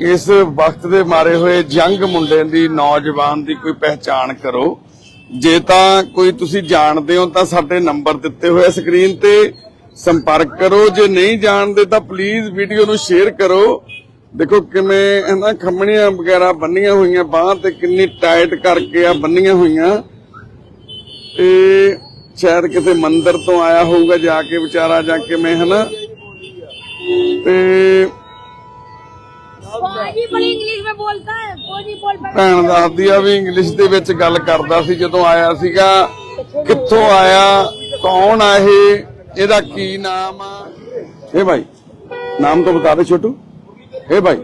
ਇਸ ਵਕਤ ਦੇ ਮਾਰੇ ਹੋਏ ਜੰਗ ਮੁੰਡੇ ਦੀ, ਨੌਜਵਾਨ ਦੀ ਕੋਈ ਪਹਿਚਾਣ ਕਰੋ। ਜੇ ਤਾਂ ਕੋਈ ਤੁਸੀਂ ਜਾਣਦੇ ਹੋ ਤਾਂ ਸਾਡੇ ਨੰਬਰ ਦਿੱਤੇ ਹੋਏ ਸਕਰੀਨ ਤੇ। ਸੰਪਰਕ ਕਰੋ। ਜੇ ਨਹੀਂ ਜਾਣਦੇ ਤਾਂ ਪਲੀਜ਼ ਵੀਡੀਓ ਨੂੰ ਸ਼ੇਅਰ ਕਰੋ। ਦੇਖੋ ਕਿਵੇਂ ਇਹਨਾਂ ਖੰਮਣੀਆਂ ਵਗੈਰਾ ਬੰਨੀਆਂ ਹੋਈਆਂ ਬਾਹਾਂ ਤੇ, ਕਿੰਨੀ ਟਾਈਟ ਕਰਕੇ ਆ ਬੰਨੀਆਂ ਹੋਈਆਂ। ਤੇ ਸ਼ਾਇਦ ਕਿਤੇ ਮੰਦਿਰ ਤੋਂ ਆਇਆ ਹੋਊਗਾ ਜਾ ਕੇ ਵਿਚਾਰਾ ਜਾਂ ਕਿਵੇਂ, ਹਨਾ। ਤੇ फौजी बड़ी इंग्लिश में बोलता है फौजी बोल पा ਭੈਣ ਦੱਸਦੀ ਆ ਵੀ ਇੰਗਲਿਸ਼ ਦੇ ਵਿੱਚ ਗੱਲ ਕਰਦਾ ਸੀ ਜਦੋਂ ਆਇਆ ਸੀਗਾ ਕਿੱਥੋਂ ਆਇਆ ਕੌਣ ਆ ਇਹ ਇਹਦਾ ਕੀ ਨਾਮ ਆ ਇਹ ਭਾਈ ਨਾਮ तो बता दे छोटू हे भाई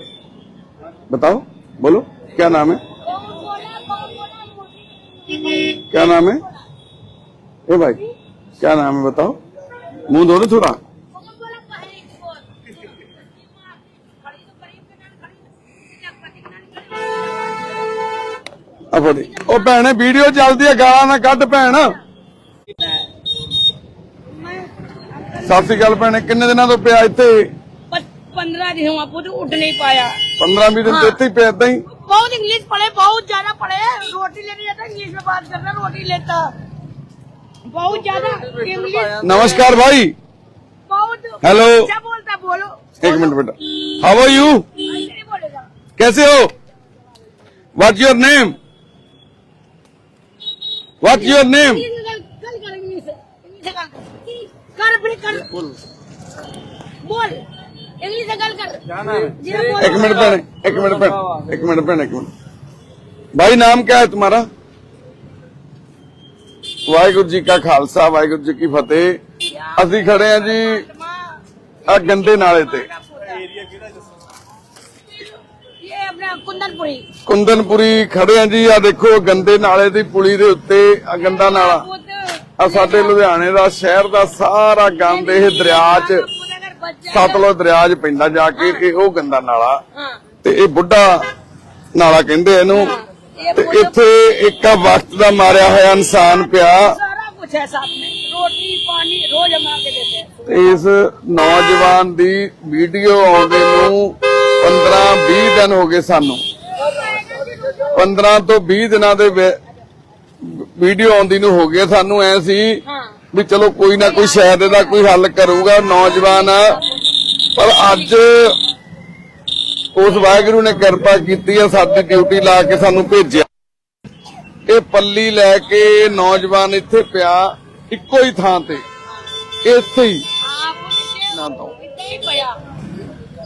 बताओ बोलो क्या नाम है कौन बोला कौन बोला क्या नाम है ए भाई क्या नाम है बताओ मुंह धो लो थोड़ा नाम ਆ ਫੜੀ ਉਹ ਭੈਣੇ ਵੀਡੀਓ ਚੱਲਦੀ ਆ ਗਾਲਾਂ ਨਾ ਕੱਢ ਭੈਣ ਸਤਿ ਸ੍ਰੀ ਅਕਾਲ ਭੈਣੇ ਕਿੰਨੇ ਦਿਨਾਂ ਤੋਂ ਪਿਆ ਇੱਥੇ पंद्रह दिन हुआ पुत्र उठ नहीं पाया 15 20 ਦਿਨ ਤੋਂ ਇੱਥੇ ਹੀ ਪਿਆ ਏਦਾਂ ਹੀ बहुत इंग्लिश पढ़े बहुत ज्यादा पढ़े रोटी लेने जाता इंग्लिश में बात करना रोटी लेता बहुत ज्यादा इंग्लिश नमस्कार भाई बहुत हेलो। क्या बोलता बोलो एक मिनट बेटा हाउ आर यू ऐसे नहीं बोलेगा कैसे हो व्हाट योर नेम कर फिर कर बोल इंग्लिश से कल कर क्या नाम है एक मिनट भैन एक मिनट भैन एक मिनट भैन एक मिनट भाई नाम क्या है तुम्हारा ਵਾਹਿਗੁਰੂ ਜੀ ਕਾ ਖਾਲਸਾ ਵਾਹਿਗੁਰੂ ਜੀ ਕੀ ਫਤਿਹ ਅਸੀਂ ਖੜੇ ਆ ਜੀ ਆ ਗੰਦੇ ਨਾਲੇ ਤੇ ये अपना ਆਪਣਾ ਕੁੰਦਨਪੁਰੀ। ਕੁੰਦਨਪੁਰੀ ਖੜੇ ਆ ਜੀ ਆ ਦੇਖੋ ਗੰਦੇ ਨਾਲੇ ਦੀ ਪੁਲੀ ਦੇ ਉੱਤੇ ਆ ਗੰਦਾ ਨਾਲਾ। ਆ ਸਾਡੇ ਲੁਧਿਆਣੇ ਦਾ ਸ਼ਹਿਰ ਦਾ ਸਾਰਾ ਗੰਦ ਇਹ ਦਰਿਆ 'ਚ ਸਤਲੁਜ ਦਰਿਆ 'ਚ ਪੈਂਦਾ ਜਾ ਕੇ ਇਹ ਉਹ ਗੰਦਾ ਨਾਲਾ। ਤੇ ਇਹ ਬੁੱਢਾ ਨਾਲਾ ਕਹਿੰਦੇ ਇਹਨੂੰ। ਤੇ ਇੱਥੇ ਇੱਕ ਵਕਤ ਦਾ ਮਾਰਿਆ ਹੋਇਆ ਇਨਸਾਨ ਪਿਆ। ਇਸ ਨੌਜਵਾਨ ਦੀ ਵੀਡੀਓ ਆਉਂਦੇ ਨੂੰ 15 20 ਦਿਨ ਹੋ ਗਏ ਸਾਨੂੰ। 15 ਤੋਂ 20 ਦਿਨਾਂ ਦੇ ਵੀਡੀਓ ਆਉਂਦੀ ਨੂੰ ਹੋ ਗਿਆ ਸਾਨੂੰ ਐ ਸੀ ਵੀ ਚਲੋ ਕੋਈ ਨਾ ਕੋਈ ਸ਼ਾਇਦ ਇਹਦਾ ਕੋਈ ਹੱਲ ਕਰੂਗਾ ਨੌਜਵਾਨ। ਪਰ ਅੱਜ ਉਸ ਵਾਹਿਗੁਰੂ ਨੇ ਕਿਰਪਾ ਕੀਤੀ ਆ ਸਾਡੀ ਡਿਊਟੀ ਲਾ ਕੇ ਸਾਨੂੰ ਭੇਜਿਆ। ਇਹ ਪੱਲੀ ਲੈ ਕੇ ਨੌਜਵਾਨ ਇੱਥੇ ਪਿਆ ਇੱਕੋ ਹੀ ਥਾਂ ਤੇ। ਇੱਥੇ ਹੀ। ਨਾ ਤਾਂ।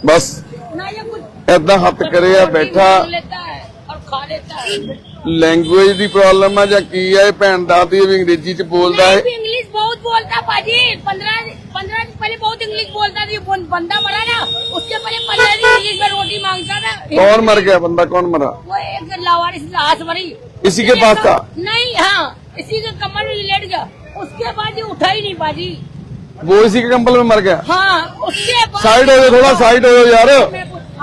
ਬਸ। ना ये कुछ ਏਦਾਂ ਹੱਥ ਕਰਿਆ ਬੈਠਾ रोटी लेता है और खा लेता है ਲੈਂਗੁਏਜ ਦੀ ਪ੍ਰੋਬਲਮ ਆ ਜਾਂ ਕੀ ਆ ਇਹ ਭੈਣ ਦਾਦੀ ਵੀ ਅੰਗਰੇਜ਼ੀ ਚ ਬੋਲਦਾ मैं ਹੈ भी इंग्लिश बहुत बोलता पाजी पंद्रह पंद्रह दिन पहले बहुत इंग्लिश बोलता थी वो बंदा मरा ना उसके पहले पंद्रह दिन इंग्लिश में रोटी मांगता था कौन मर गया बंदा कौन मरा वो एक लावारिस लाश मरी इसी के पास था नहीं हाँ इसी के कमर में लेट गया उसके बाद ये उठा ही नहीं पाजी वो इसी के कंबल में मर गया हाँ, उसके साइड हो थोड़ा साइड हो यार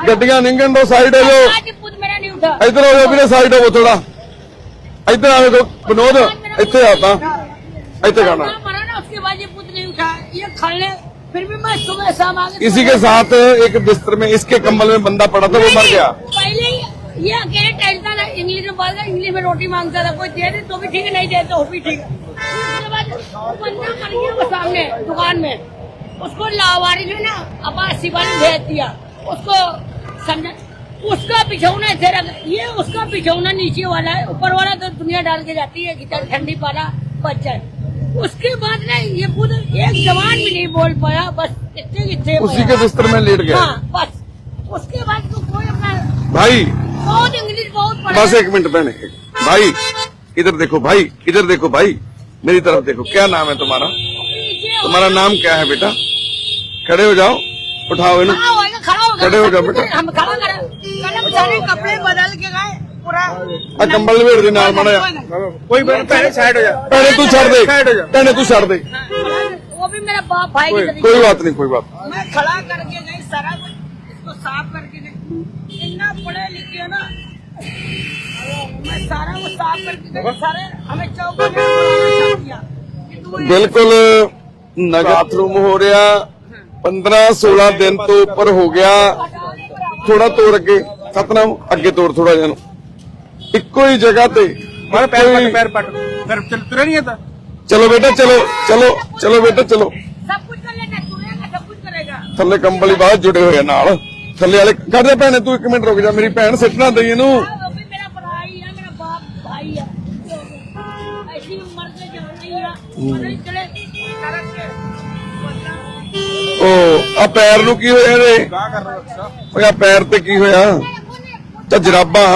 गड्डिया निंगन दो साइड हो इधर हो जाओ साइड हो थोड़ा इधर आवे तो विनोद इतने आता इतने गाना उसके बाद ये पुत नहीं उठा ये खाने फिर भी मैं सुबह शाम आगे इसी के साथ एक बिस्तर में इसके कंबल में बंदा पड़ा था वो मर गया पहले ये अकेले टहलता था इंग्लिश में बोलता इंग्लिश में रोटी मांगता था कोई दे दे तो भी ठीक है नहीं दे तो भी ठीक है वो सामने दुकान में। उसको लावारी ने ना अपा शिवानी भेज दिया। उसको समझा उसका बिछौना इधर रख- ये उसका बिछौना नीचे वाला है ऊपर वाला तो दुनिया डाल के जाती है कि ठंडी पाला बच जाए उसके बाद ना ये खुद एक जवान भी नहीं बोल पाया बस इतने इतने उसी के बिस्तर में लेट गया। हाँ बस। उसके बाद तो कोई अपना भाई। बहुत इंग्लिश बहुत बस एक मिनट बहने। भाई इधर देखो भाई इधर देखो भाई। मेरी तरफ देखो क्या नाम है तुम्हारा नीचे तुम्हारा नाम क्या है बेटा खड़े हो जाओ उठाओ इन्हें खड़ा होएगा खड़ा होगा खड़े हो जाओ बेटा। हम खड़ा करा कल सारे कपड़े बदल के गए पूरा ਆ ਕੰਬਲ ਲਵੇੜ ਦੇ ਨਾਲ ਮਾੜਾ ਜਿਹਾ। ਕੋਈ ਬੈਠ ਪਹਿਲੇ ਸਾਈਡ ਹੋ ਜਾ ਭੈਣੇ ਤੂੰ ਛੱਡ ਦੇ ਸਾਈਡ ਹੋ ਜਾ ਭੈਣੇ ਤੂੰ ਛੱਡ ਦੇ वो भी मेरा बाप भाई की कोई तरह कोई बात नहीं कोई बात मैं खड़ा करके गई सारा कुछ इसको साफ करके गई इतना पढ़े लिखे ना मैं सारा वो साफ करके गई सारे हमें चौक में छोड़ दिया कि तू ये- ਬਿਲਕੁਲ ਨਗਰ ਬਾਥਰੂਮ ਹੋ ਰਿਹਾ 15 16 ਦਿਨ ਤੋਂ ਉੱਪਰ ਹੋ ਗਿਆ ਥੋੜਾ ਤੋੜ ਕੇ ਸਤਨਾਮ ਅੱਗੇ ਤੋੜ ਥੋੜਾ ਜਿਹਾ ਨੂੰ ਇੱਕੋ ਹੀ ਜਗ੍ਹਾ ਤੇ ਮਾਰੇ ਪੈਰ ਇੱਕੋ ਹੀ- ਪੱਟ ਪੈਰ ਪੱਟ ਫਿਰ ਚੱਲ ਤੁਰੇ ਨਹੀਂ ਆਤਾ ਚਲੋ ਬੇਟਾ ਚਲੋ ਚਲੋ ਚਲੋ ਬੇਟਾ ਚਲੋ सब कुछ कर लेना सुनेगा सब कुछ करेगा ਥੱਲੇ ਕੰਬਲ ਹੀ ਬਾਹਰ ਜੁੜੇ ਹੋਏ ਆ ਨਾਲ ਥੱਲੇ ਵਾਲੇ ਕੱਢ ਭੈਣੇ ਤੂੰ ਇੱਕ ਮਿੰਟ ਰੁਕ ਜਾ ਮੇਰੀ ਭੈਣ ਸਿੱਟਣਾ ਦਈ ਇਹਨੂੰ ਉਹ ਪੈਰ ਨੂੰ ਕੀ ਹੋਇਆ ਰੇ ਓਏ ਆ ਪੈਰ ਤੇ ਕੀ ਹੋਇਆ? ਤਾਂ ਜਰਾਬਾਂ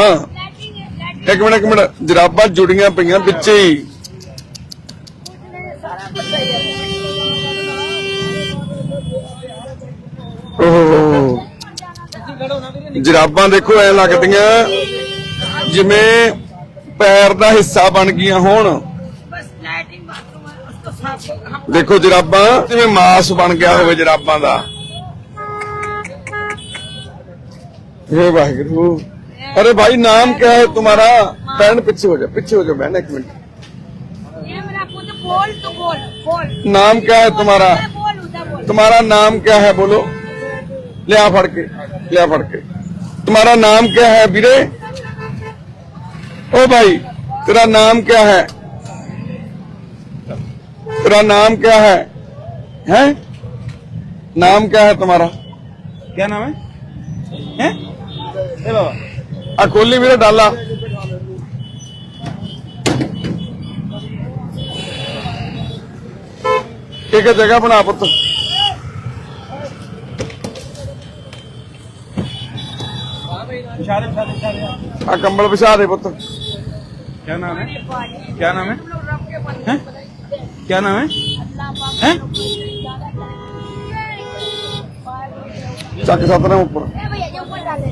ਇੱਕ ਮਿੰਟ ਇੱਕ ਮਿੰਟ, ਜਰਾਬਾਂ ਜੁੜੀਆਂ ਪਈਆਂ ਵਿੱਚ ਹੀ। ਜਰਾਬਾਂ ਦੇਖੋ, ਐ ਲੱਗਦੀਆਂ ਜਿਵੇਂ ਪੈਰ ਦਾ ਹਿੱਸਾ ਬਣ ਗਈਆਂ ਹੋਣ। ਦੇਖੋ ਜਰਾਬਾਂ ਜਿਵੇਂ ਮਾਸ ਬਣ ਗਿਆ ਹੋਵੇ ਜਰਾਬਾਂ ਦਾ हे वाहिगुरु अरे भाई नाम क्या है तुम्हारा बहन पीछे हो जा पीछे हो जा बहन एक मिनट ये मेरा खुद बोल तो बोल बोल नाम क्या है तुम्हारा मैं बोल उधर बोल तुम्हारा नाम क्या है बोलो ले आ फड़ के ले आ फड़ के तुम्हारा नाम क्या है वीरे ओ भाई तेरा नाम क्या है तेरा नाम क्या है हैं नाम क्या है तुम्हारा क्या नाम है हैं ए बाबा आ खोली वीरे डाला एक जगह बना पुत्र इशारे इशारे इशारे आ कंबल बिछा दे पुत्र क्या नाम है क्या क्या नाम है अल्लाह पाक हैं ਚੱਕ ਸਤਨਾ ਉੱਪਰ ए भैया जो ऊपर डाले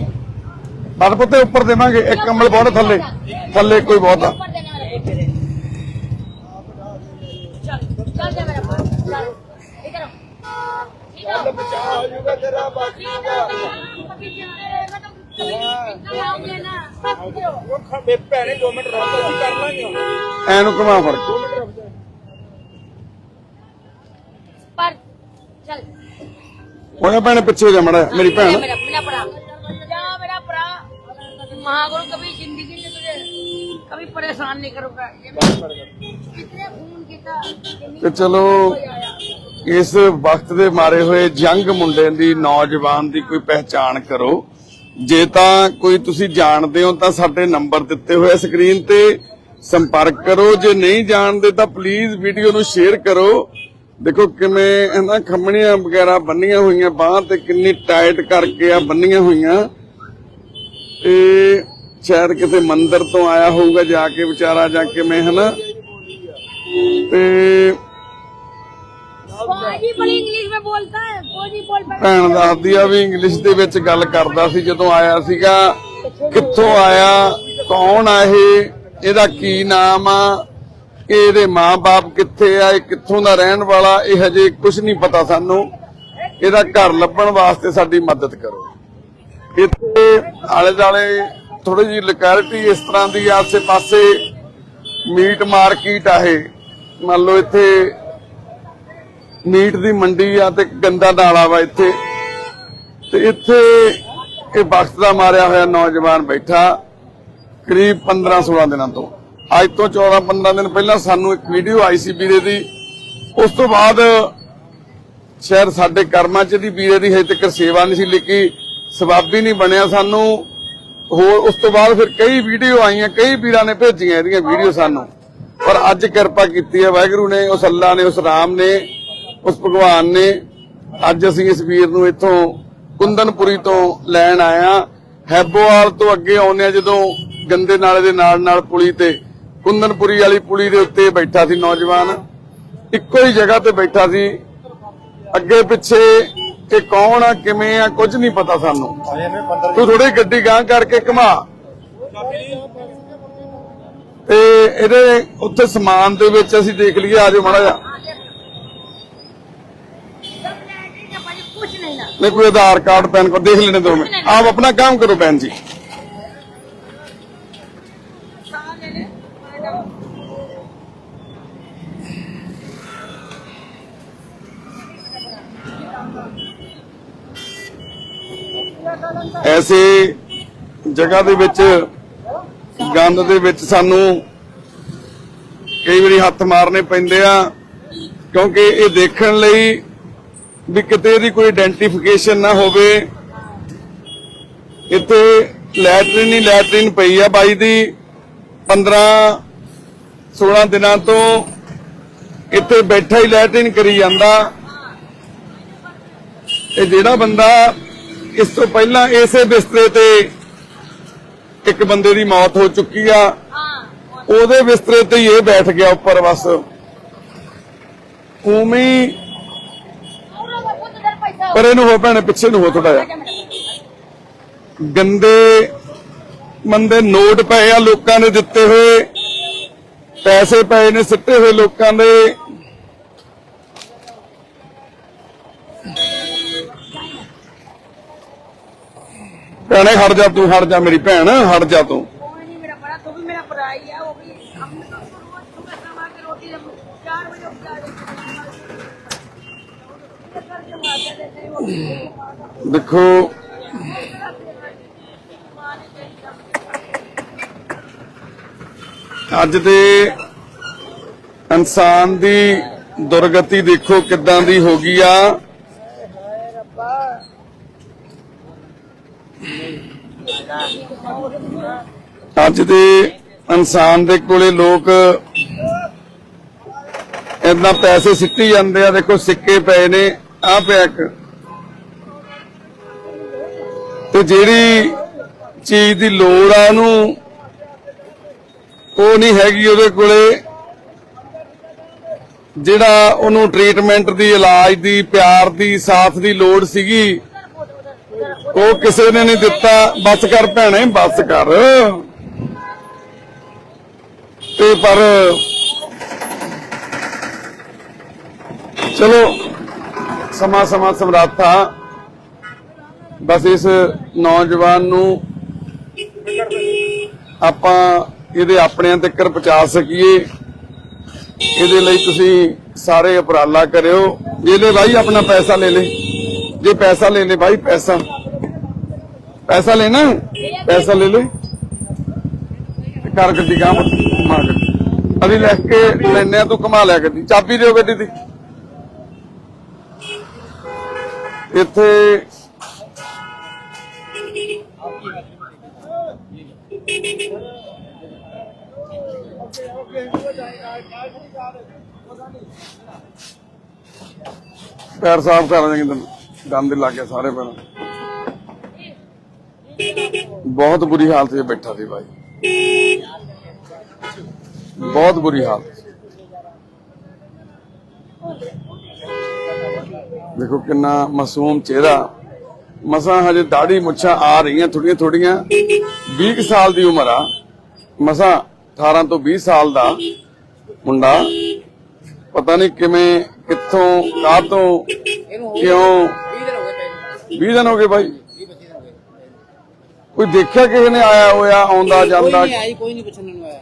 ਬੜ ਪੁੱਤੇ ਉੱਪਰ ਦੇਵਾਂਗੇ ਇੱਕ ਕੰਬਲ ਬਹੁਤ ਆ ਥੱਲੇ ਥੱਲੇ ਕੋਈ ਬਹੁਤ ਆ ऊपर देने वाले चल चल जा मेरा पास चल इधर आओ इधर बचा हो जाएगा तेरा बाकी कभी जिंदे रहेगा तो कभी इधर आओगे ना इधर आओ। वो भैने 2 मिनट रुक ਅਸੀਂ ਕਰ ਲਾਂਗੇ ਐ ਨੂੰ ਘੁਮਾ ਫੜ ਕੇ ਉਹਨੇ ਭੈਣੇ ਪਿੱਛੇ ਹੋ ਜਾ ਮੜਾ ਮੇਰੀ जा ਭੈਣ मेरा मेरा भरा जा मेरा भरा महागुरु कभी जिंदगी में तुझे कभी परेशान नहीं करूंगा ये मैं- कितने खून कितना ਤੇ ਚਲੋ ਇਸ ਵਕਤ ਦੇ ਮਾਰੇ ਹੋਏ ਜੰਗ ਮੁੰਡੇ ਦੀ ਨੌਜਵਾਨ ਦੀ ਕੋਈ ਪਹਿਚਾਣ ਕਰੋ ਜੇ ਤਾਂ ਕੋਈ ਤੁਸੀਂ ਜਾਣਦੇ ਹੋ ਤਾਂ ਸਾਡੇ ਨੰਬਰ ਦਿੱਤੇ ਹੋਏ ਸਕਰੀਨ ਤੇ ਸੰਪਰਕ ਕਰੋ ਜੇ ਨਹੀਂ ਜਾਣਦੇ ਤਾਂ ਪਲੀਜ਼ ਵੀਡੀਓ ਨੂੰ ਸ਼ੇਅਰ ਕਰੋ ਦੇਖੋ ਕਿਵੇਂ ਇਹਨਾਂ ਖੰਮਣੀਆਂ ਵਗੈਰਾ ਬੰਨੀਆਂ ਹੋਈਆਂ ਬਾਹਾਂ ਤੇ ਕਿੰਨੀ ਟਾਈਟ ਕਰਕੇ ਆ ਬੰਨੀਆਂ ਹੋਈਆਂ। ਤੇ ਸ਼ਾਇਦ ਕਿਤੇ ਮੰਦਰ ਤੋਂ ਆਇਆ ਹੋਊਗਾ ਜਾ ਕੇ ਵਿਚਾਰਾ ਜਾਂ ਕਿਵੇਂ ਹਨਾ? ਤੇ ਭੈਣ ਦੱਸਦੀ ਆ ਵੀ ਇੰਗਲਿਸ਼ ਦੇ ਵਿੱਚ ਗੱਲ ਕਰਦਾ ਸੀ ਜਦੋਂ ਆਇਆ ਸੀਗਾ ਕਿੱਥੋਂ ਆਇਆ ਕੌਣ ਆ ਇਹ ਇਹਦਾ ਕੀ ਨਾਮ ਆ? ਕਿ ਇਹਦੇ ਮਾਪੇ ਕਿੱਥੇ ਆ, ਇਹ ਕਿੱਥੋਂ ਦਾ ਰਹਿਣ ਵਾਲਾ, ਇਹ ਹਜੇ ਕੁਝ ਨਹੀਂ ਪਤਾ ਸਾਨੂੰ। ਇਹਦਾ ਘਰ ਲੱਭਣ ਵਾਸਤੇ ਸਾਡੀ ਮਦਦ ਕਰੋ। ਇੱਥੇ ਆਲੇ ਦਾਲੇ ਥੋੜੀ ਜਿਹੀ ਲੋਕੈਲਿਟੀ ਇਸ ਤਰ੍ਹਾਂ ਦੀ ਆਸੇ ਪਾਸੇ ਮੀਟ ਮਾਰਕੀਟ ਆ ਇਹ। ਮੰਨ ਲਓ ਇੱਥੇ ਮੀਟ ਦੀ ਮੰਡੀ ਆ ਤੇ ਗੰਦਾ ਨਾਲਾ ਵਾ ਇੱਥੇ। ਤੇ ਇੱਥੇ ਇਹ ਵਕਤ ਦਾ ਮਾਰਿਆ ਹੋਇਆ ਨੌਜਵਾਨ ਬੈਠਾ ਕਰੀਬ 15 16 ਦਿਨਾਂ ਤੋਂ। ਅੱਜ ਤੋਂ 14 15 ਦਿਨ ਪਹਿਲਾਂ ਸਾਨੂੰ ਇੱਕ ਵੀਡੀਓ ਆਈ ਸੀ ਵੀਰੇ ਦੀ। ਉਸ ਤੋਂ ਬਾਅਦ ਸ਼ਾਇਦ ਸਾਡੇ ਕਰਮਾਂ ਚ ਦੀ ਵੀਰੇ ਦੀ ਹਜੇ ਤੱਕ ਸੇਵਾ ਨਹੀਂ ਸੀ ਲਿਖੀ ਸਵਾਬੀ ਨਹੀਂ ਬਣਿਆ ਸਾਨੂੰ। ਹੋਰ ਉਸ ਤੋਂ ਬਾਅਦ ਫਿਰ ਕਈ ਵੀਡੀਓ ਆਈਆਂ, ਕਈ ਵੀਰਾਂ ਨੇ ਭੇਜੀਆਂ ਇਹਦੀਆਂ ਵੀਡੀਓ ਸਾਨੂੰ। ਪਰ ਅੱਜ ਕਿਰਪਾ ਕੀਤੀ ਹੈ, ਵਾਹਿਗੁਰੂ ਨੇ, ਉਸ ਅੱਲਾ ਨੇ, ਉਸ ਰਾਮ ਨੇ, ਉਸ ਭਗਵਾਨ ਨੇ, ਅੱਜ ਅਸੀਂ ਇਸ ਵੀਰ ਨੂੰ ਇੱਥੋਂ ਕੁੰਦਨਪੁਰੀ ਤੋਂ ਲੈਣ ਆਇਆ। ਹੈਬੋਵਾਲ ਤੋਂ ਅੱਗੇ ਆਉਂਦੇ ਆ ਜਦੋਂ ਗੰਦੇ ਨਾਲੇ ਦੇ ਨਾਲ ਨਾਲ ਪੁਲੀ ਤੇ ਕੁੰਦਨਪੁਰੀ ਵਾਲੀ ਪੁਲੀ ਦੇ ਉੱਤੇ ਬੈਠਾ ਸੀ ਨੌਜਵਾਨ। ਇੱਕੋ ਹੀ ਜਗ੍ਹਾ ਤੇ ਬੈਠਾ ਸੀ। ਅੱਗੇ ਪਿੱਛੇ ਇਹ ਕੌਣ ਆ ਕਿਵੇਂ ਆ ਕੁਝ ਨਹੀਂ ਪਤਾ ਸਾਨੂੰ। ਤੂੰ ਥੋੜੀ ਗੱਡੀ ਗਾਂ ਕਰਕੇ ਘੁਮਾ। ਤੇ ਇਹਦੇ ਉੱਥੇ ਸਮਾਨ ਦੇ ਵਿੱਚ ਅਸੀਂ ਦੇਖ ਲਈਏ ਆਜੋ ਮਾੜਾ ਜਾ ਮੈਂ ਕੋਈ ਆਧਾਰ ਕਾਰਡ ਪੈਨ ਕਾਰਡ ਦੇਖ ਲੈਣੇ ਦੋ ਮੈਂ ਆਪ ਆਪਣਾ ਕੰਮ ਕਰੋ ਪੈਨ ਜੀ। ਐਸੇ ਜਗ੍ਹਾ ਦੇ ਵਿੱਚ, ਗੰਦ ਦੇ ਵਿੱਚ ਸਾਨੂੰ ਕਈ ਵਾਰੀ ਹੱਥ ਮਾਰਨੇ ਪੈਂਦੇ ਆ, ਕਿਉਂਕਿ ਇਹ ਦੇਖਣ ਲਈ ਵੀ ਕਿਤੇ ਇਹਦੀ ਕੋਈ ਆਇਡੈਂਟੀਫਿਕੇਸ਼ਨ ਨਾ ਹੋਵੇ। ਇੱਥੇ ਲੈਟਰਿਨ ਹੀ ਲੈਟਰਿਨ ਪਈ ਆ ਬਾਈ ਦੀ। 15 16 ਦਿਨਾਂ ਤੋਂ ਇੱਥੇ ਬੈਠਾ ਹੀ ਲੈਟਰਿਨ ਕਰੀ ਜਾਂਦਾ। ਇਹ ਜਿਹੜਾ ਬੰਦਾ ਇਸ ਤੋਂ ਪਹਿਲਾਂ ਇਸੇ ਬਿਸਤਰੇ ਤੇ ਇੱਕ ਬੰਦੇ ਦੀ ਮੌਤ ਹੋ ਚੁੱਕੀ ਆ। ਉਹਦੇ ਬਿਸਤਰੇ ਤੇ ਹੀ ਇਹ ਬੈਠ ਗਿਆ ਉੱਪਰ ਬਸ। ਉਵੇਂ ਪਰ ਇਹਨੂੰ ਹੋ ਭੈਣੇ, ਪਿੱਛੇ ਨੂੰ ਹੋ ਥੋੜਾ ਜਿਹਾ। ਗੰਦੇ ਮੰਦੇ ਨੋਟ ਪਏ ਆ ਲੋਕਾਂ ਨੇ ਦਿੱਤੇ ਹੋਏ। ਪੈਸੇ ਪਏ ਨੇ, ਸਿੱਟੇ ਹੋਏ ਲੋਕਾਂ ਦੇ। ਭੈਣੇ, ਹਟ ਜਾ ਤੂੰ, ਹਟ ਜਾ ਮੇਰੀ ਭੈਣ, ਹਟ ਜਾ ਤੂੰ। ਦੇਖੋ, ਅੱਜ ਦੇ ਇਨਸਾਨ ਦੀ ਦੁਰਗਤੀ ਦੇਖੋ ਕਿੱਦਾਂ ਦੀ ਹੋ ਗਈ ਆ। ਅੱਜ ਦੇ ਇਨਸਾਨ ਦੇ ਕੋਲੇ ਲੋਕ ਇੰਨਾ ਪੈਸੇ ਸਿੱਟੀ ਜਾਂਦੇ ਆ, ਦੇਖੋ ਸਿੱਕੇ ਪਏ ਨੇ ਆ ਪਿਆ ਤੇ ਜਿਹੜੀ ਚੀਜ਼ ਦੀ ਲੋੜ ਆ ਉਹਨੂੰ, ਉਹ ਨਹੀਂ ਹੈਗੀ ਉਹਦੇ ਕੋਲੇ। ਜਿਹੜਾ ਉਹਨੂੰ ਟ੍ਰੀਟਮੈਂਟ ਦੀ, ਇਲਾਜ ਦੀ, ਪਿਆਰ ਦੀ, ਸਾਥ ਦੀ ਲੋੜ ਸੀਗੀ, ਉਹ ਕਿਸੇ ਨੇ ਨਹੀਂ ਦਿੱਤਾ। ਬਸ ਕਰ ਭੈਣੇ, ਬਸ ਕਰ। ਤੇ ਪਰ ਚਲੋ, ਸਮਾਂ ਸਮਾਂ ਸਮਰਾਥਾ ਬਸ ਇਸ ਨੌਜਵਾਨ ਨੂੰ ਆਪਾਂ ਇਹਦੇ ਆਪਣਿਆਂ ਤੱਕ ਪਹੁੰਚਾ ਸਕੀਏ। ਇਹਦੇ ਲਈ ਤੁਸੀਂ ਸਾਰੇ ਉਪਰਾਲਾ ਕਰਿਓ। ਇਹ ਲੈ ਭਾਈ ਆਪਣਾ ਪੈਸਾ ਲੈ ਲੈ। ਜੇ ਪੈਸਾ ਲੈ ਲੈ ਭਾਈ ਪੈਸਾ। ਪੈਸਾ ਲੈਣਾ? ਪੈਸਾ ਲੈ ਲੈ। ਤੇ ਕਰ ਗੱਡੀ ਗਾਂ ਮਾਰ ਗੱਡੀ ਅਸੀਂ ਲੈ ਕੇ ਲੈਨੇ ਆ ਤੂੰ ਕਮਾ ਲਿਆ ਗੱਡੀ ਚਾਬੀ ਦਿਓ ਗੱਡੀ ਦੀ। ਇੱਥੇ ਪੈਰ ਸਾਫ਼ ਕਰ ਦੇਂਗੇ ਤੈਨੂੰ। ਗੰਦ ਲੱਗ ਗਿਆ ਸਾਰੇ ਪੈਰਾਂ। ਬਹੁਤ ਬੁਰੀ ਹਾਲਤ 'ਚ ਬੈਠਾ ਸੀ ਭਾਈ ਬਹੁਤ ਬੁਰੀ ਹਾਲਤ। ਦੇਖੋ ਕਿੰਨਾ ਮਾਸੂਮ ਚਿਹਰਾ। ਮਸਾਂ ਹਜੇ ਦਾੜੀ ਮੁੱਛਾਂ ਆ ਰਹੀਆਂ ਥੋੜੀਆਂ ਥੋੜੀਆਂ 20 ਕੁ ਸਾਲ ਦੀ ਉਮਰ ਆ। ਮਸਾਂ 18 ਤੋਂ 20 ਸਾਲ ਦਾ ਮੁੰਡਾ। ਪਤਾ ਨਹੀਂ ਕਿਵੇਂ ਕਿੱਥੋਂ ਕਾਹਤੋਂ ਕਿਉਂ। 20 ਦਿਨ ਹੋ ਗਏ ਭਾਈ ਕੋਈ ਦੇਖਿਆ ਕਿਸੇ ਨੇ ਆਇਆ ਹੋਇਆ ਆਉਂਦਾ ਕੋਈ ਜਾਂਦਾ? ਨਹੀਂ ਆਈ ਕੋਈ ਨਹੀਂ ਪੁੱਛਣ ਨੂੰ ਆਇਆ।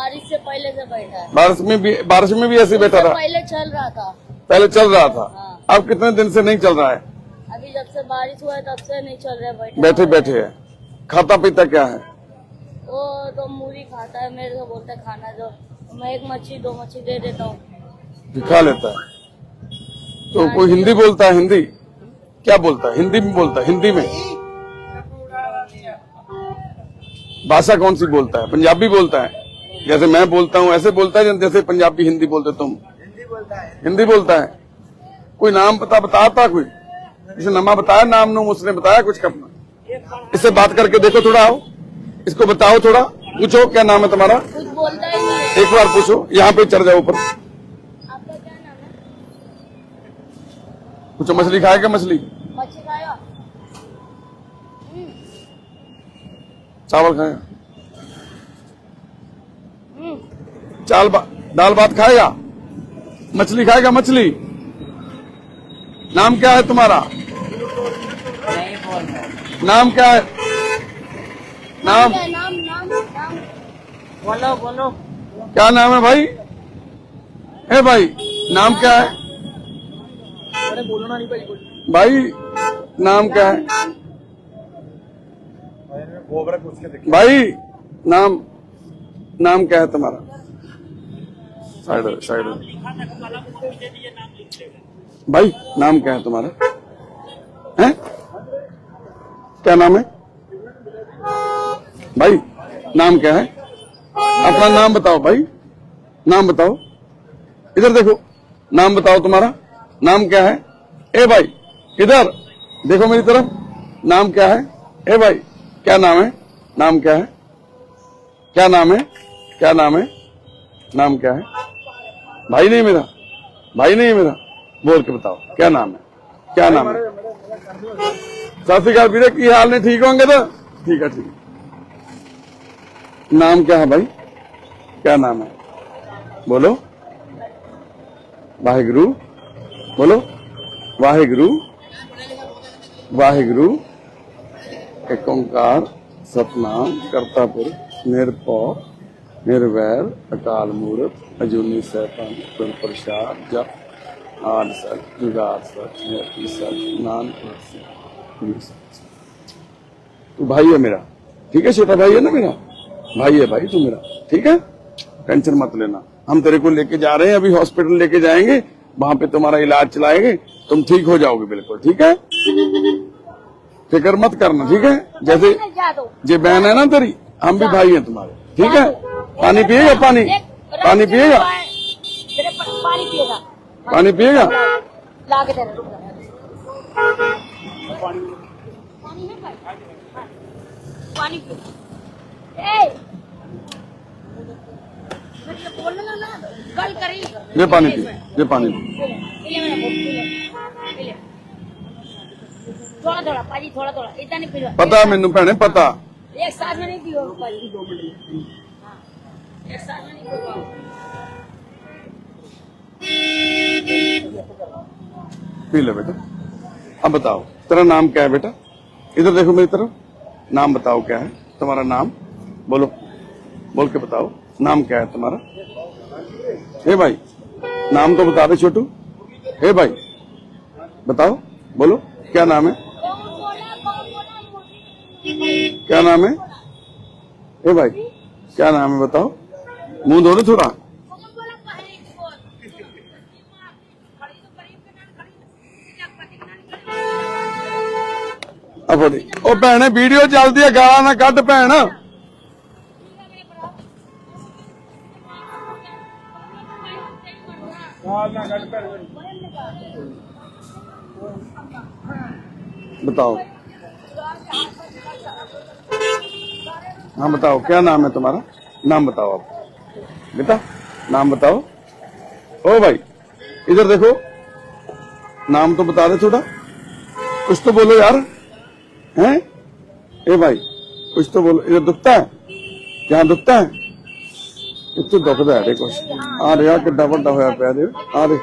बारिश से पहले से बैठा है। बारिश में भी बारिश में भी ऐसे बैठा था? पहले चल रहा था। पहले चल रहा था? हाँ। अब कितने दिन से नहीं चल रहा है? अभी जब से बारिश हुआ है तब से नहीं चल रहा है बैठे बैठे है। खाता पीता क्या है? वो तो मूली खाता है मेरे को बोलता है खाना जो मैं एक मच्छी दो मच्छी दे देता हूँ। खा लेता है। तो कोई हिंदी बोलता है हिंदी? क्या बोलता है? हिंदी में बोलता है हिंदी में। भाषा कौन सी बोलता है? पंजाबी बोलता है। जैसे मैं बोलता हूँ ऐसे बोलता है जैसे पंजाबी हिंदी बोलते तुम। हिंदी बोलता है। कोई नाम पता बताता कोई? इसे नमा बताया नाम नूम उसने बताया कुछ अपना इससे बात करके देखो थोड़ा आओ। इसको बताओ थोड़ा। पूछो क्या नाम है तुम्हारा? बोलता ही है। एक बार पूछो। यहाँ पे चढ़ जाओ ऊपर। आपका क्या नाम है? पूछो मछली खाएगा मछली? चावल खाएगा चाल बा, दाल भात खाएगा? मछली खाएगा मछली? नाम क्या है तुम्हारा? बोल नाम क्या है? नाम? नाम नाम नाम बोलो बोलो। क्या नाम है भाई? ए भाई नाम क्या है? अरे बोलना नहीं भाई भाई नाम क्या है? गोबर पूछ के देखिए। भाई नाम नाम क्या है तुम्हारा? साइड साइड भाई, नाम क्या है तुम्हारा? हैं? क्या नाम है? भाई, नाम क्या है? अपना नाम बताओ भाई। नाम बताओ। इधर देखो, नाम बताओ तुम्हारा। नाम क्या है? ए भाई, इधर। देखो मेरी तरफ़। नाम क्या है? ए भाई, क्या नाम है? नाम क्या है? क्या नाम है? क्या नाम है? नाम क्या है? भाई नहीं मेरा भाई नहीं मेरा बोल के बताओ, क्या नाम है? क्या नाम है? सत श्रीकाल की हाल नहीं? ठीक होंगे तो? ठीक है, ठीक नाम क्या है भाई? क्या नाम है? बोलो। वाहेगुरु। बोलो। वाहेगुरु। वाहेगुरु। एक ओंकार, सतनाम, करतापुर निरपौ निर्वैर अकाल मूर्त अजूनी सैफन प्रसाद जप आठ सच जुगार सच निरति सच नान तू भाई है मेरा। ठीक है छोटा भाई है ना मेरा? भाई है भाई तू मेरा। ठीक है? टेंशन मत लेना। हम तेरे को लेके जा रहे हैं अभी हॉस्पिटल लेके जाएँगे वहाँ पे तुम्हारा इलाज चलाएँगे तुम ठीक हो जाओगे बिल्कुल। ठीक है? फ़िक्र मत करना ठीक है? जैसे ये बहन है ना तेरी हम भी भाई हैं तुम्हारे। ठीक है? पानी पिएगा पानी? पानी पिएगा तेरे प- पानी पिएगा पानी पिएगा ला के दे रहा, रुक जा। पानी है भाई हाँ। पानी पियो ए मैं तो बोलना ना कल करी ये पानी पी ये पानी पी पी ले, पी ले मेरा बुक, पी ले, पी ले। थोड़ा थोड़ा पाजी थोड़ा थोड़ा इतना नहीं पीवा पता ਮੈਨੂੰ ਭੈਣੇ ਪਤਾ एक साथ में नहीं पियो पाजी दो मिनट हाँ पी लो बेटा। अब बताओ, तेरा नाम क्या है बेटा? इधर देखो मेरी तरफ़। नाम बताओ क्या है? तुम्हारा नाम? बोलो। बोल के बताओ, नाम क्या है तुम्हारा? हे भाई, नाम तो बता दे छोटू। हे भाई, बताओ, बोलो, क्या नाम है? क्या नाम है? हे भाई, क्या नाम है बताओ? मुंह धो दो थोड़ा कौन बोला पहले बोल खड़ी तो करीब के नाल खड़ी चकपति के नाल खड़ी ਆ ਫੜੀ ਉਹ ਭੈਣੇ ਵੀਡੀਓ ਚੱਲਦੀ ਹੈ ਗਾਲਾਂ ਨਾ ਕੱਢ ਭੈਣ गाल ना कट कर बताओ हाँ बताओ क्या नाम है तुम्हारा नाम बताओ आप बेटा नाम बताओ ओ भाई इधर देखो नाम तो बता दे थोड़ा कुछ तो बोलो यार हैं ए भाई कुछ तो बोलो इधर दुखता है यहाँ दुखता है ਇੱਥੇ ਦੁਖਦਾ ਹੈ ਕੁਛ ਆ ਰਿਹਾ ਕਿੱਡਾ ਵੱਡਾ ਹੋਇਆ ਪਿਆ ਦੇ ਆ ਦੇ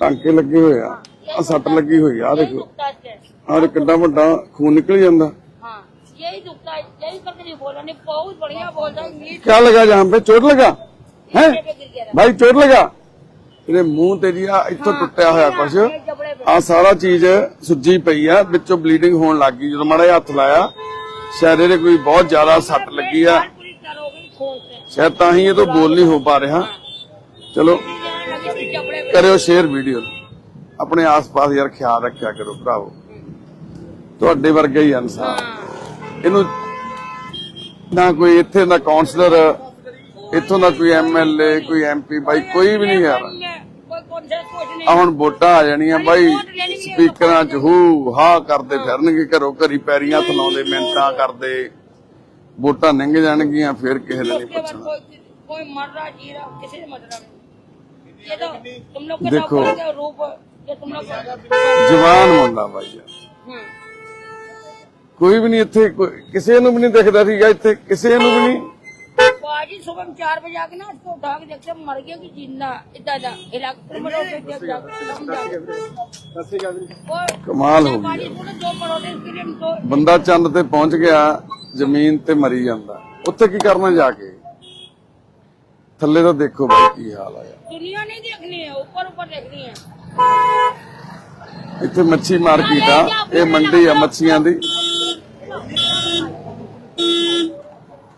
ਟਾਂਕੇ ਲੱਗੇ ਹੋਏ ਆ ਆ ਸੱਟ ਲੱਗੀ ਹੋਈ ਆ ਆਹ ਦੇਖੋ दुखता है ਆ ਦੇ ਕਿੱਡਾ ਵੱਡਾ ਖੂਨ ਨਿਕਲ ਜਾਂਦਾ हाँ यही दुखता है यही करके नहीं बोल रहा नहीं बहुत बढ़िया बोल रहा है इंग्लिश क्या लगा ਹੈ? ਭਾਈ ਚੋਟ ਲਗਾ। ਇਹਦੇ ਮੂੰਹ ਤੇ ਜੀ ਆ ਇੱਥੋਂ ਟੁੱਟਿਆ ਹੋਇਆ ਕੁਝ ਆ ਸਾਰਾ ਚੀਜ਼ ਸੁੱਜੀ ਪਈ ਆ ਵਿੱਚੋਂ ਬਲੀਡਿੰਗ ਹੋਣ ਲੱਗ ਗਈ। ਜਦੋਂ ਮਾੜਾ ਜਿਹਾ ਹੱਥ ਲਾਇਆ ਸ਼ਾਇਦ ਇਹਦੇ ਕੋਈ ਬਹੁਤ ਜ਼ਿਆਦਾ ਸੱਟ ਲੱਗੀ ਆ। ਸ਼ਾਇਦ ਤਾਂ ਹੀ ਇਹ ਤੋਂ ਬੋਲ ਨਹੀਂ ਹੋ ਪਾ ਰਿਹਾ। ਚਲੋ ਕਰਿਓ ਸ਼ੇਅਰ ਵੀਡੀਓ ਆਪਣੇ ਆਸ-ਪਾਸ ਯਾਰ ਖਿਆਲ ਰੱਖਿਆ ਕਰੋ ਭਰਾਵੋ। ਤੁਹਾਡੇ ਵਰਗੇ ਹੀ ਇਨਸਾਨ। ਇਹਨੂੰ ਨਾ ਕੋਈ ਇੱਥੇ ਦਾ ਕਾਉਂਸਲਰ ਇੱਥੋਂ ਦਾ ਕੋਈ ਐਮਐਲਏ ਕੋਈ ਐਮਪੀ ਬਾਈ ਕੋਈ ਵੀ ਨਹੀਂ ਯਾਰ। ਰਿਹਾ ਆ ਹੁਣ ਵੋਟਾਂ ਆ ਜਾਣੀਆਂ ਬਾਈ, ਸਪੀਕਰਾਂ 'ਚ ਹੂ ਹਾ ਕਰਦੇ ਫਿਰਨਗੇ, ਘਰੋਂ ਘਰੀ ਪੈਰੀਆਂ ਥਲਾਉਂਦੇ ਮਿੰਤਾ ਕਰਦੇ। ਵੋਟਾਂ ਲੰਘ ਜਾਣਗੀਆਂ, ਫਿਰ ਕਿਸੇ ਨੇ ਨਹੀਂ ਪੁੱਛਣਾ। ਦੇਖੋ, ਜਵਾਨ ਮੁੰਡਾ ਬਾਈ ਯਾਰ। ਕੋਈ ਵੀ ਨਹੀਂ ਇੱਥੇ ਕਿਸੇ ਨੂੰ ਵੀ ਨਹੀਂ ਦਿਖਦਾ ਸੀਗਾ ਇੱਥੇ, ਕਿਸੇ ਨੂੰ ਵੀ ਨਹੀਂ। बाजी भाजी सुबह में चार बजे आके ना उसको उठा के देखते हैं, मर गया कि जिंदा इतना इतना हिला के फिर मैंने उसे देख लिया, समझा। वो ਕਮਾਲ ਹੋ भाजी ਗਈ बोले दो परोठे इसके लिए दो ਬੰਦਾ ਚੰਦ ਤੇ ਪਹੁੰਚ ਗਿਆ ਜ਼ਮੀਨ ਤੇ ਮਰੀ ਜਾਂਦਾ ਉੱਥੇ ਕੀ ਕਰਨਾ ਜਾ ਕੇ ਥੱਲੇ ਤਾਂ ਦੇਖੋ ਬਾਈ ਕੀ ਹਾਲ ਆ ਯਾਰ। दुनिया नहीं देखनी है ऊपर ऊपर देखनी है ਇੱਥੇ ਮੱਛੀ ਮਾਰਕੀਟ ਆ ਇਹ ਮੰਡੀ ਆ ਮੱਛੀਆਂ ਦੀ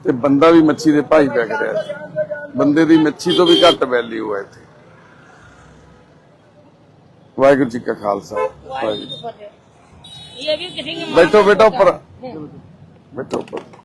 ਤੇ ਬੰਦਾ ਵੀ ਮੱਛੀ ਦੇ ਭਾਈ ਪੈ ਗਿਆ। ਬੰਦੇ ਦੀ ਮੱਛੀ ਤੋਂ ਵੀ ਘੱਟ ਵੈਲਿਊ ਹੈ ਇੱਥੇ। ਵਾਹਿਗੁਰੂ ਜੀ ਕਾ ਖਾਲਸਾ ਵਾਹਿਗੁਰੂ ਜੀ ਇਹ ਵੀ ਕਿਸੇ ਬੈਠੋ ਬੈਠੋ ਉੱਪਰ। ਬੈਠੋ ਉੱਪਰ।